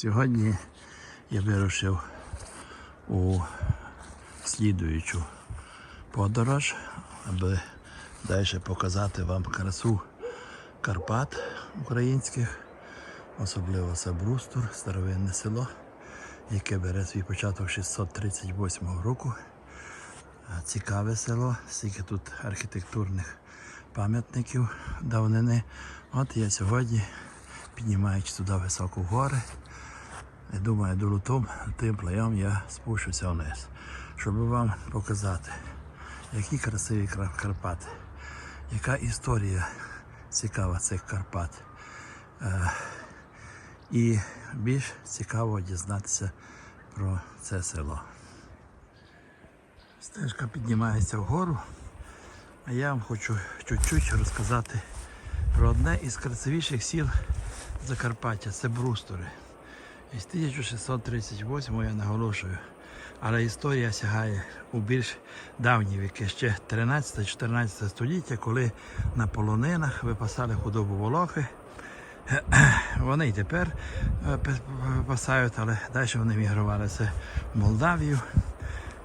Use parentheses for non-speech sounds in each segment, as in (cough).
Сьогодні я вирушив у слідуючу подорож, аби далі показати вам красу Карпат українських, особливо це Брустур, старовинне село, яке бере свій початок 638 року. Цікаве село, стільки тут архітектурних пам'ятників давнини. От я сьогодні, піднімаючи туди високо гори, думаю, до лутом тим плеєм я спущуся вниз, щоб вам показати, які красиві Карпати, яка історія цікава цих Карпат. Е, І більш цікаво дізнатися про це село. Стежка піднімається вгору, а я вам хочу чуть-чуть розказати про одне із красивіших сіл Закарпаття це Брустори. Із 1638 я наголошую. Але історія сягає у більш давні віки, ще 13-14 століття, коли на полонинах випасали худобу волохи. (clears throat) Вони й тепер е, пи- пасають, але далі вони мігрували це в Молдавію.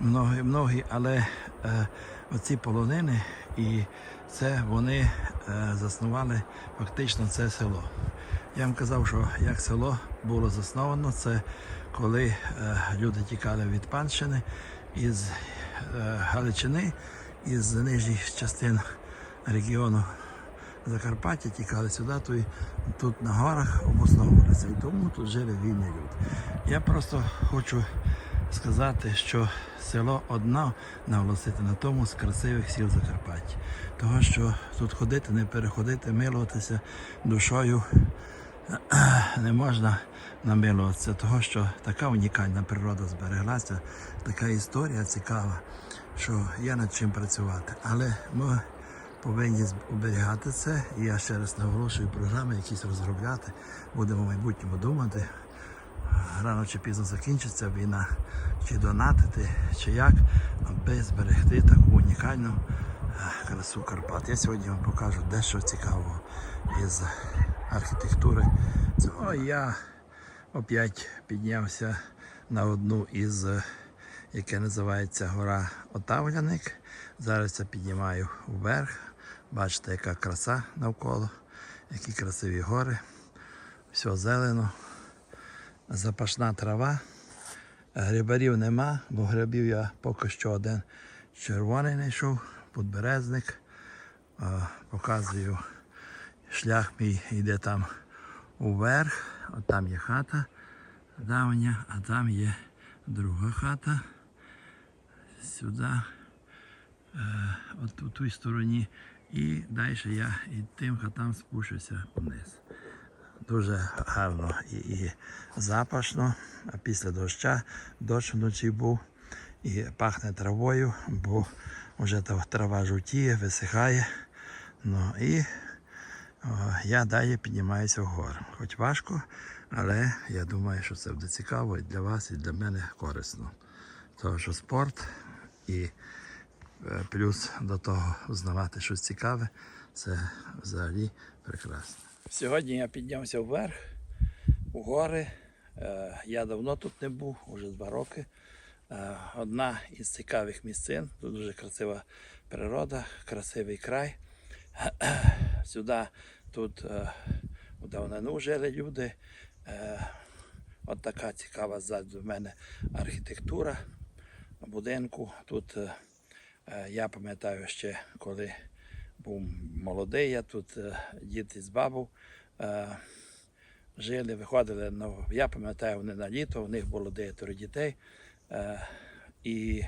Многі, многі, але е, оці полонини і це вони е, заснували фактично це село. Я вам казав, що як село було засновано, це коли е, люди тікали від панщини із е, Галичини, із нижніх частин регіону Закарпаття тікали сюди, то і тут на горах обосновувалися. І тому тут жили вільні люди. Я просто хочу сказати, що село одно наголосити на тому з красивих сіл Закарпаття. Того, що тут ходити, не переходити, милуватися душою (clears throat) не можна намилуватися, того, що така унікальна природа збереглася, така історія цікава, що є над чим працювати. Але ми повинні оберігати це. І я ще раз наголошую програми, якісь розробляти. Будемо в майбутньому думати. Рано чи пізно закінчиться війна, чи донатити, чи як, аби зберегти таку унікальну е, красу Карпат. Я сьогодні вам покажу дещо цікавого із архітектури. Цього я опять піднявся на одну із, е, яке називається гора Отавляник. Зараз я піднімаю вверх. Бачите, яка краса навколо, які красиві гори. Все зелено запашна трава. Грибарів нема, бо грибів я поки що один червоний знайшов, подберезник. Показую, шлях мій йде там уверх, от там є хата давня, а там є друга хата. Сюди, е, от у той стороні. І далі я і тим хатам спущуся вниз дуже гарно і, і запашно. А після доща дощ вночі був і пахне травою, бо вже трава жовтіє, висихає. Ну і о, я далі піднімаюся вгору. Хоч важко, але я думаю, що це буде цікаво і для вас, і для мене корисно. Тому що спорт і е, плюс до того узнавати щось цікаве, це взагалі прекрасно. Сьогодні я піднявся вверх, у гори. Е, Я давно тут не був, уже два роки. Е, Одна із цікавих місцин. Тут дуже красива природа, красивий край. (clears throat) Сюди тут е, у давнину жили люди. От така цікава ззаду в мене архітектура будинку. Тут я пам'ятаю ще, коли був молодий, я тут е, дід із бабу е, жили, виходили. Ну, я пам'ятаю, вони на літо, у них було дев'ятеро дітей. Е, і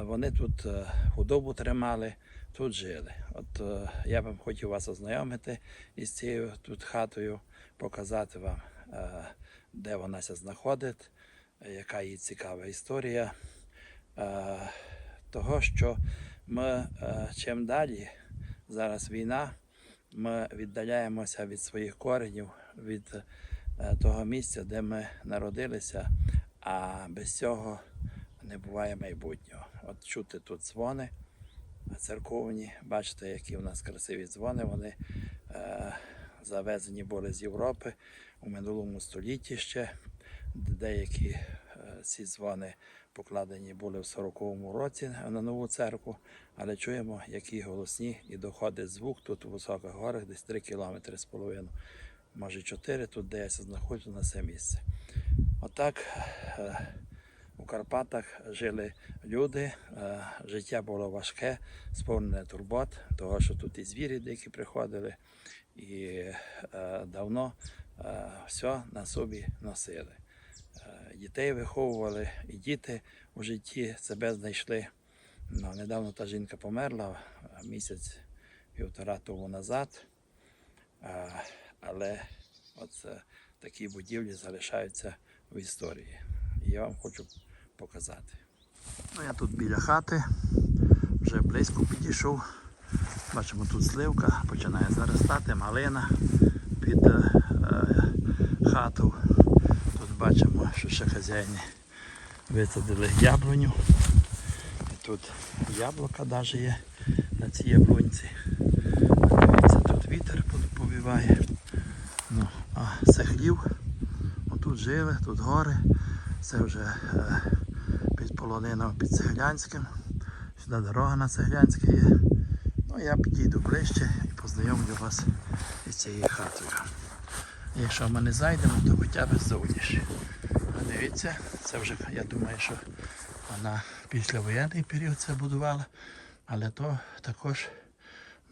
вони тут худобу тримали, тут жили. От я б хотів вас ознайомити із цією тут хатою, показати вам, де вона знаходить, яка її цікава історія. Того, що ми чим далі, зараз війна, ми віддаляємося від своїх коренів, від е, того місця, де ми народилися, а без цього не буває майбутнього. От чути тут дзвони церковні, бачите, які у нас красиві дзвони, вони е, завезені були з Європи у минулому столітті ще. Деякі е, ці дзвони покладені були в 40-му році на нову церкву, але чуємо, які голосні і доходить звук тут у високих горах, десь 3 кілометри з половиною, може 4, тут де я знаходжу на це місце. Отак е, у Карпатах жили люди, е, життя було важке, сповнене турбот, того, що тут і звірі деякі приходили, і е, давно все на собі носили. Дітей виховували, і діти у житті себе знайшли. Ну, недавно та жінка померла місяць півтора тому назад. Е, Але от такі будівлі залишаються в історії. І я вам хочу показати. Ну, я тут біля хати, вже близько підійшов. Бачимо, тут сливка починає заростати, малина під е, е, хату. Тут бачимо, що ще хазяїни висадили яблуню. І тут яблука навіть є на цій яблунці. Дивіться, тут вітер повіває. Ну, а це хлів. Отут жили, тут гори. Це вже е, під полонином під Цеглянським. Сюди дорога на Цеглянське є. Ну, я підійду ближче і познайомлю вас із цією хатою. Якщо ми не зайдемо, то хоча б зовніш. А Дивіться, це вже, я думаю, що вона після воєнний період це будувала, але то також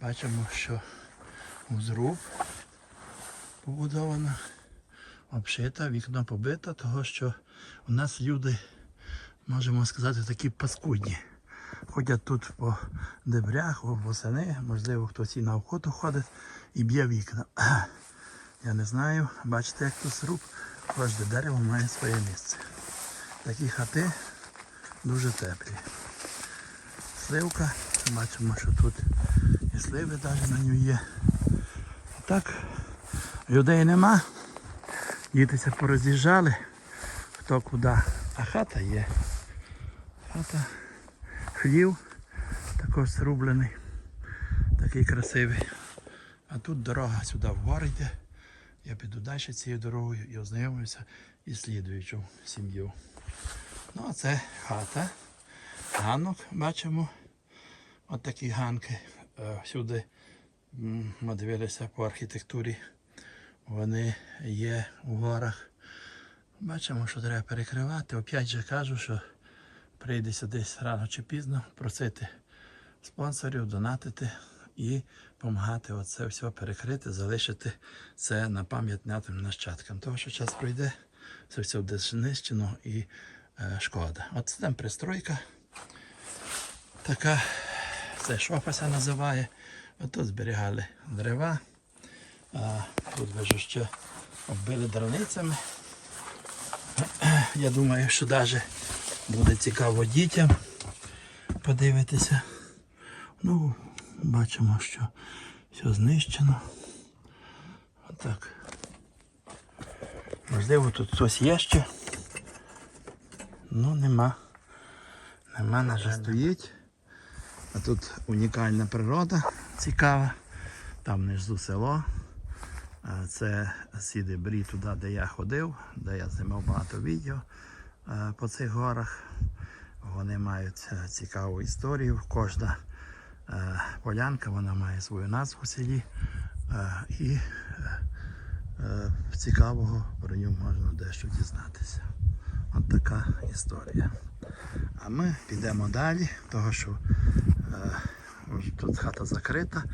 бачимо, що зруб побудовано, обшита, вікно побито, того що у нас люди, можемо сказати, такі паскудні. Ходять тут по дебрях, восени, можливо, хтось і на охоту ходить і б'є вікна. Я не знаю, бачите, як тут сруб, кожне дерево має своє місце. Такі хати дуже теплі. Сливка, бачимо, що тут і сливи навіть на ній є. Так, людей нема. Дітися пороз'їжджали, хто куди. А хата є. Хата, хлів, також зрублений, такий красивий. А тут дорога сюди вгору йде. Я піду далі цією дорогою і ознайомлюся із слідуючою сім'єю. Ну, а це хата. Ганок бачимо. От такі ганки. Е, Всюди ми дивилися по архітектурі. Вони є у горах. Бачимо, що треба перекривати. Опять же кажу, що прийдеться десь рано чи пізно просити спонсорів, донатити і допомагати оце все перекрити, залишити це на пам'ять нашим нащадкам. Тому що час пройде, це все буде знищено і е, шкода. От це там пристройка. Така, це шофася називає. От тут зберігали дерева. А, тут вже ще оббили дровницями. Я думаю, що навіть буде цікаво дітям подивитися. Ну, бачимо, що все знищено. Отак. Можливо, тут хтось є ще. Ну, нема. Нема, на жаль. Стоїть. А тут унікальна природа цікава. Там внизу село. Це сіди брі туди, де я ходив, де я знімав багато відео по цих горах. Вони мають е, цікаву історію. Кожна полянка вона має свою назву в селі. Е, І е, е, цікавого про нього можна дещо дізнатися. От така історія. А ми підемо далі, того що е, Тут хата закрита,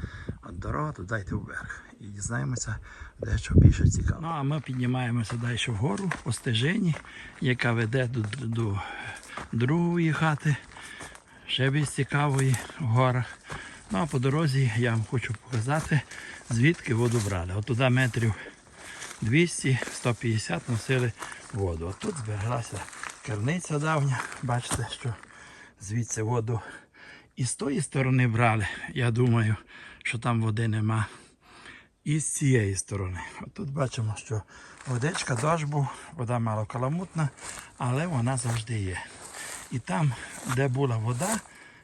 от дорога туди йти вверх. І дізнаємося дещо більше цікаво. Ну а ми піднімаємося далі вгору по стежині, яка веде до, до другої хати, ще більш цікавої в горах. Ну а по дорозі я вам хочу показати, звідки воду брали. От туди метрів 200-150 носили воду. От тут збереглася керниця давня. Бачите, що звідси воду і з тої сторони брали. Я думаю, що там води нема. І з цієї сторони. От тут бачимо, що водичка, дощ був, вода мало каламутна, але вона завжди є. І там, де була вода,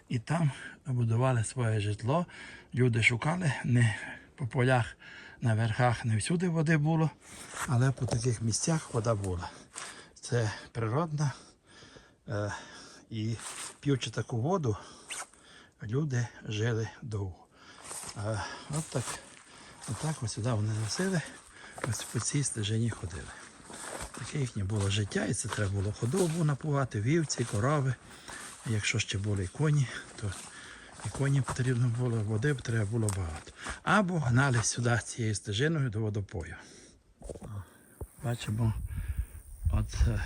і там будували своє житло. Люди шукали не по полях, на верхах, не всюди води було, але по таких місцях вода була. це природна. Е, і п'ючи таку воду, люди жили довго. А, от так, отак ось сюди вони носили, ось по цій стежині ходили. Таке їхнє було життя, і це треба було худобу напувати, вівці, корови. Якщо ще були і коні, то і коні потрібно було, води треба було багато. Або гнали сюди цією стежиною до водопою. Бачимо, от е,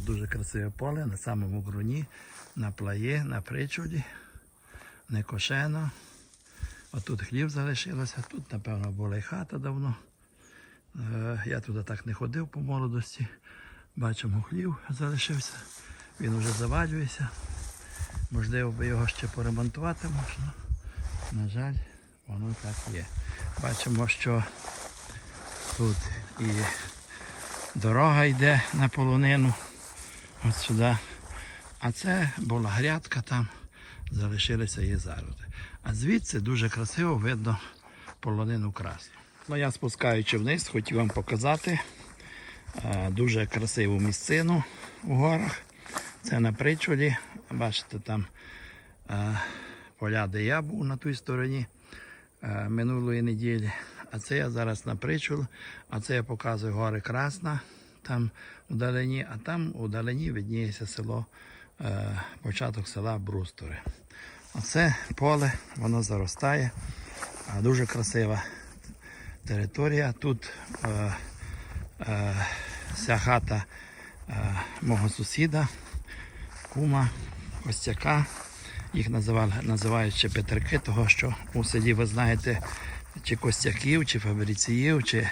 дуже красиве поле на самому груні, на плаї, на причуді, не кошено. Отут хліб залишилося, тут, напевно, була і хата давно. Е, Я туди так не ходив по молодості. Бачимо, хлів залишився. Він вже завалюється. Можливо, би його ще поремонтувати можна. На жаль, воно так є. Бачимо, що тут і дорога йде на полонину. От сюди. А це була грядка там, залишилися її зароди. А звідси дуже красиво видно полонину красну. Ну, я спускаючи вниз, хотів вам показати е, дуже красиву місцину у горах. Це на причолі. Бачите, там е, поля, де я був на тій стороні е, минулої неділі. А це я зараз на причул, а це я показую гори Красна, там удалені, а там удалені видніється село, початок села Брустори. Оце поле, воно заростає, дуже красива територія. Тут е, е, вся хата е, мого сусіда, кума, Костяка. Їх називали, називають ще Петерки, того що у селі ви знаєте чи Костяків, чи Фабріціїв, чи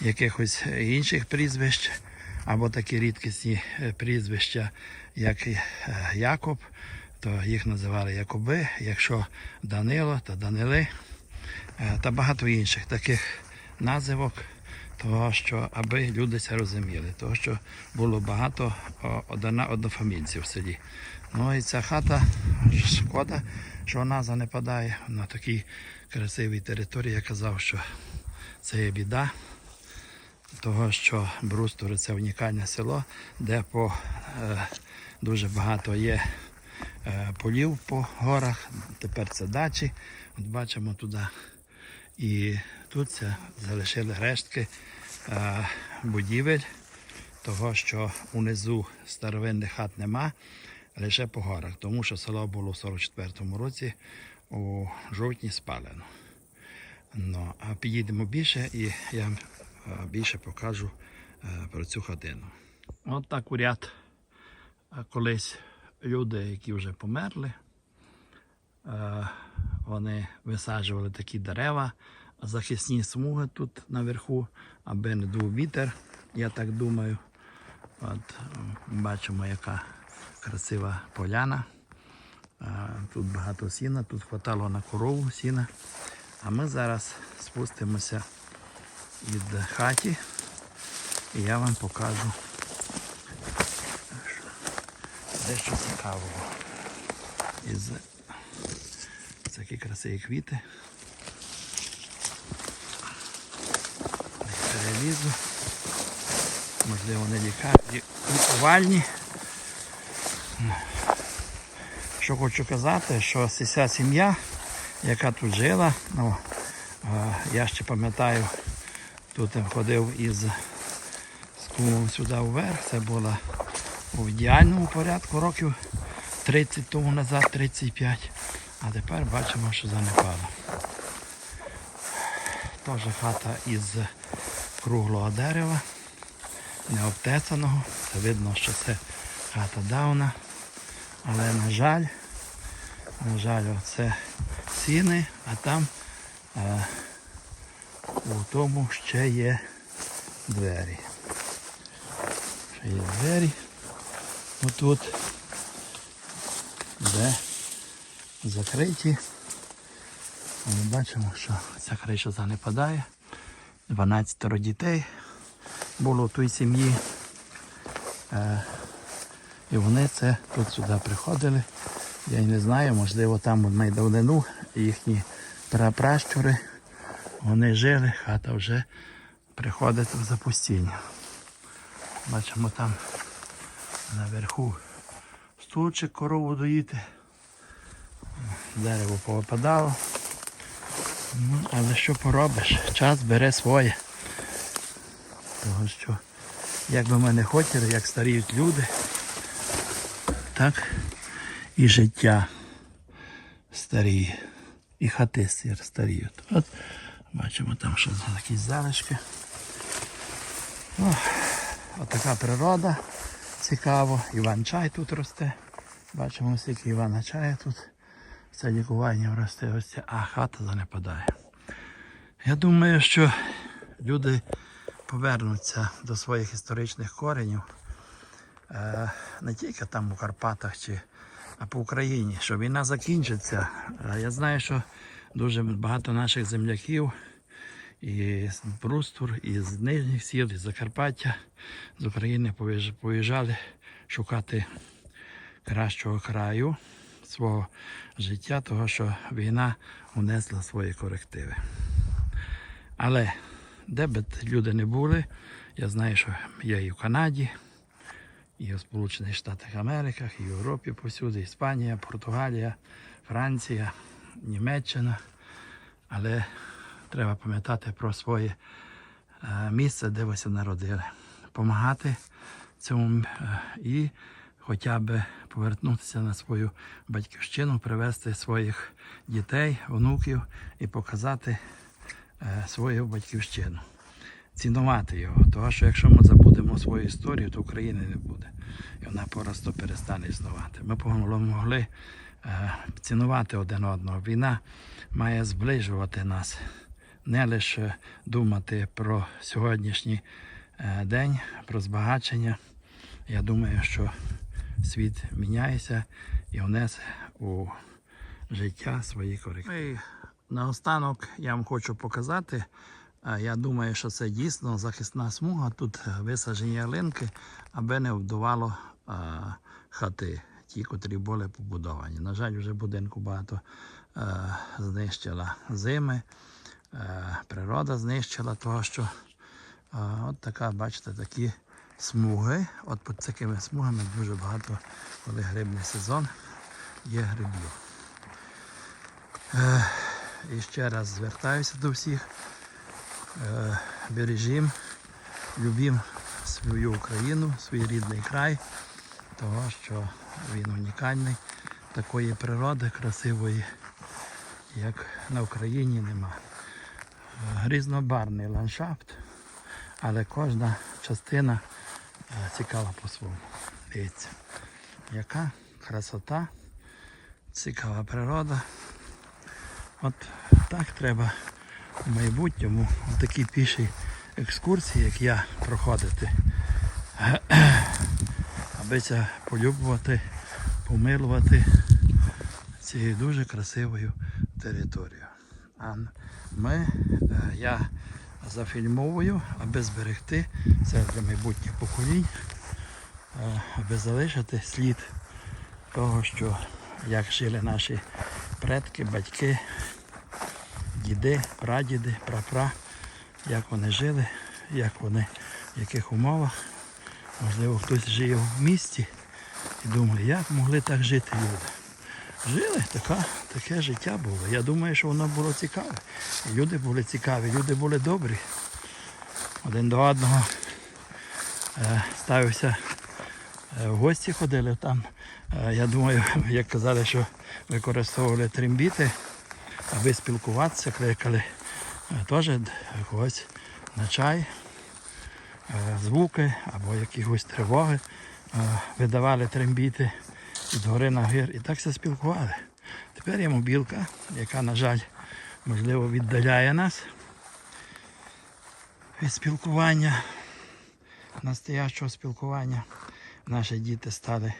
якихось інших прізвищ, або такі рідкісні е, прізвища, як е, Якоб, то їх називали Якоби, якщо Данило, то Данили е, та багато інших таких називок, того, що аби люди це розуміли, того, що було багато одна, однофамільців в селі. Ну і ця хата, шкода, що вона занепадає на такій красивій території. Я казав, що це є біда, того, що Брустори це унікальне село, де по, е, дуже багато є е, полів по горах, тепер це дачі. От бачимо туди. І тут це залишили рештки е, будівель, того, що унизу старовинних хат нема, лише по горах, тому що село було в 44-му році у жовтні спалено. Ну, а підійдемо більше і я вам е, більше покажу е, про цю хатину. От так у ряд е, колись люди, які вже померли, вони висаджували такі дерева, захисні смуги тут наверху, аби не дув вітер, я так думаю. От бачимо, яка красива поляна. Тут багато сіна, тут хватало на корову сіна. А ми зараз спустимося від хаті і я вам покажу дещо цікавого. Із такі красиві квіти. Десь перелізу. Можливо, не лікарні, лікувальні. Що хочу казати, що ця сім'я, яка тут жила, ну, е, я ще пам'ятаю, тут ходив із з кумом сюди вверх, це було в ідеальному порядку років 30 тому назад, 35. А тепер бачимо, що занепало. Теж хата із круглого дерева, не обтесаного. Це видно, що це хата давна. Але на жаль, на жаль, це сіни, а там е, у тому ще є двері. Ще є двері. Отут, де закриті. Ми бачимо, що ця криша занепадає. 12 дітей було в тій сім'ї. Е, і вони це тут сюди приходили. Я не знаю, можливо, там у майдавнину їхні прапращури. Вони жили, хата вже приходить в запустіння. Бачимо там Наверху стульчик корову доїти. Дерево повипадало. Ну, але що поробиш? Час бере своє. Того що, як би ми не хотіли, як старіють люди, так і життя старіє. І хати старіють. От бачимо там за якісь залишки. О, от природа. Цікаво. Іван чай тут росте. Бачимо, скільки Івана чая тут. Це лікування росте ось а хата занепадає. Я думаю, що люди повернуться до своїх історичних коренів е, не тільки там у Карпатах чи а по Україні, що війна закінчиться. Я знаю, що дуже багато наших земляків і з Брустур, і з Нижніх сіл, і з Закарпаття з України поїжджали шукати кращого краю свого життя, того що війна унесла свої корективи. Але де б люди не були, я знаю, що є і в Канаді, і в Сполучених Штатах Америках, і в Європі повсюди, Іспанія, Португалія, Франція, Німеччина. Але треба пам'ятати про своє е, місце, де ви народили. Помагати цьому е, і хоча б повернутися на свою батьківщину, привезти своїх дітей, онуків і показати свою батьківщину. Цінувати його. Тому що якщо ми забудемо свою історію, то України не буде. І вона просто перестане існувати. Ми могли е, цінувати один одного. Війна має зближувати нас, не лише думати про сьогоднішній е, день, про збагачення. Я думаю, що світ міняється і внесе у життя свої корективи. Наостанок я вам хочу показати. е, Я думаю, що це дійсно захисна смуга. Тут висаджені ялинки, аби не вдувало е, хати, ті, котрі були побудовані. На жаль, вже будинку багато е, знищила зими, е, природа знищила того, що е, от така, бачите, такі смуги. От під такими смугами дуже багато, коли грибний сезон, є грибів. І ще раз звертаюся до всіх. Е, бережім, любім свою Україну, свій рідний край, того, що він унікальний, такої природи красивої, як на Україні нема. Е, Різнобарний ландшафт, але кожна частина е, цікава по-своєму. Дивіться, яка красота, цікава природа. От так треба в майбутньому в такі піші екскурсії, як я, проходити. (clears throat) Аби це полюбувати, помилувати цією дуже красивою територією. А ми, е, я зафільмовую, аби зберегти це для майбутніх поколінь, е, аби залишити слід того, що як жили наші предки, батьки, діди, прадіди, прапра, як вони жили, як вони, в яких умовах. Можливо, хтось жив в місті і думає, як могли так жити люди. Жили, така, таке життя було. Я думаю, що воно було цікаве. Люди були цікаві, люди були добрі. Один до одного е, ставився, в гості ходили там. Е, я думаю, (laughs) як казали, що використовували трембіти, аби спілкуватися, кликали е, теж когось на чай, е, звуки або якісь тривоги, е, видавали трембіти з гори на гір і так все спілкували. Тепер є мобілка, яка, на жаль, можливо, віддаляє нас від спілкування, настоящого спілкування. Наші діти стали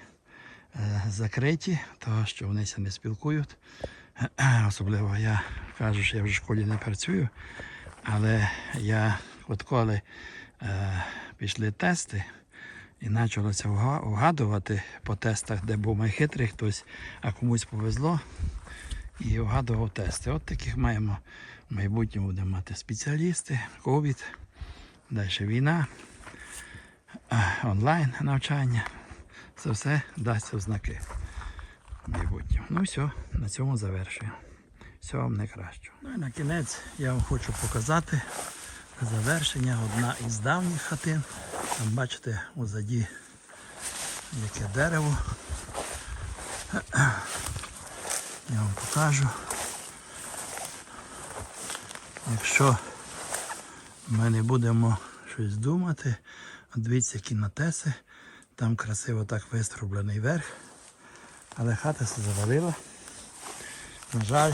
е, закриті, того, що вони не спілкують. (clears throat) Особливо я кажу, що я вже в школі не працюю, але я от коли е, пішли тести і почалося вгадувати по тестах, де був найхитрий хтось, а комусь повезло і вгадував тести. От таких маємо в майбутньому будемо мати спеціалісти, ковід, далі війна, онлайн навчання. це все дасться в знаки в майбутньому. Ну все, на цьому завершую. Всього вам найкращого. Ну і на кінець я вам хочу показати завершення одна із давніх хатин. Там бачите узаді яке дерево. Я вам покажу. Якщо ми не будемо щось думати, дивіться, які натеси, там красиво так вистроблений верх, але хата все завалила. На жаль,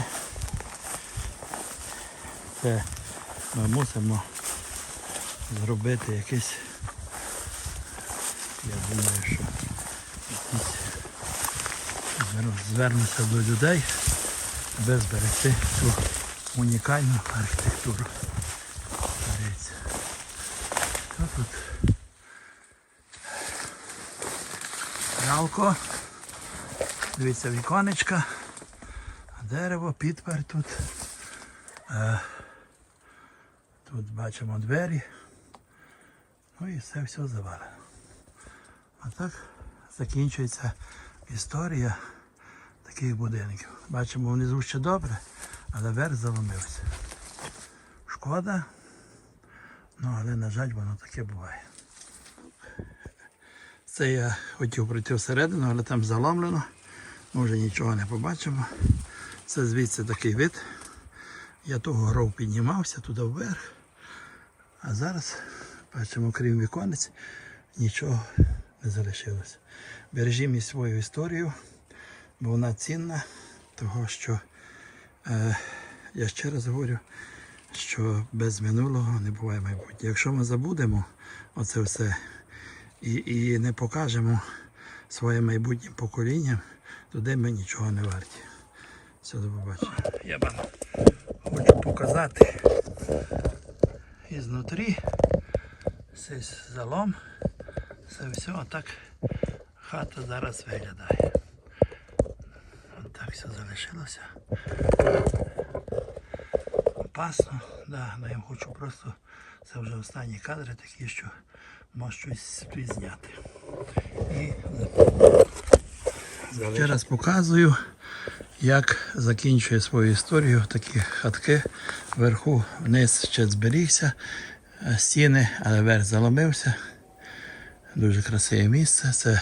це ми мусимо зробити якийсь, я думаю, що якісь звер- звернуся до людей, аби зберегти цю унікальну архітектуру. Дивіться. Тут? Жалко. Дивіться віконечка. Дерево, підпер тут. Е, тут бачимо двері. Ну і все все завалено. А так закінчується історія таких будинків. Бачимо внизу ще добре, але верх заломився. Шкода, ну але на жаль воно таке буває. Це я хотів пройти всередину, але там заломлено. Ми вже нічого не побачимо. Це звідси такий вид. Я того гров піднімався туди вверх. А зараз бачимо, крім віконець, нічого не залишилося. Бережімо свою історію, бо вона цінна, того що е, я ще раз говорю, що без минулого не буває майбутнього. Якщо ми забудемо оце все і, і не покажемо своїм майбутнім поколінням, тоді ми нічого не варті. Все, до побачення. Я вам хочу показати ізнутрі. Це залом. Це все отак хата зараз виглядає. Отак все залишилося. Опасно, да, але я хочу просто, це вже останні кадри такі, що може щось тут зняти. І ще раз показую, як закінчує свою історію такі хатки. Вверху вниз ще зберігся е, стіни, але верх заломився. Дуже красиве місце. Це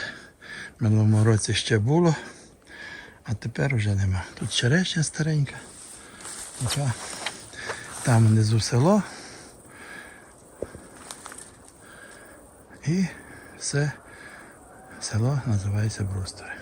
в минулому році ще було, а тепер вже нема. Тут черешня старенька. Там внизу село. І все село називається Брустори.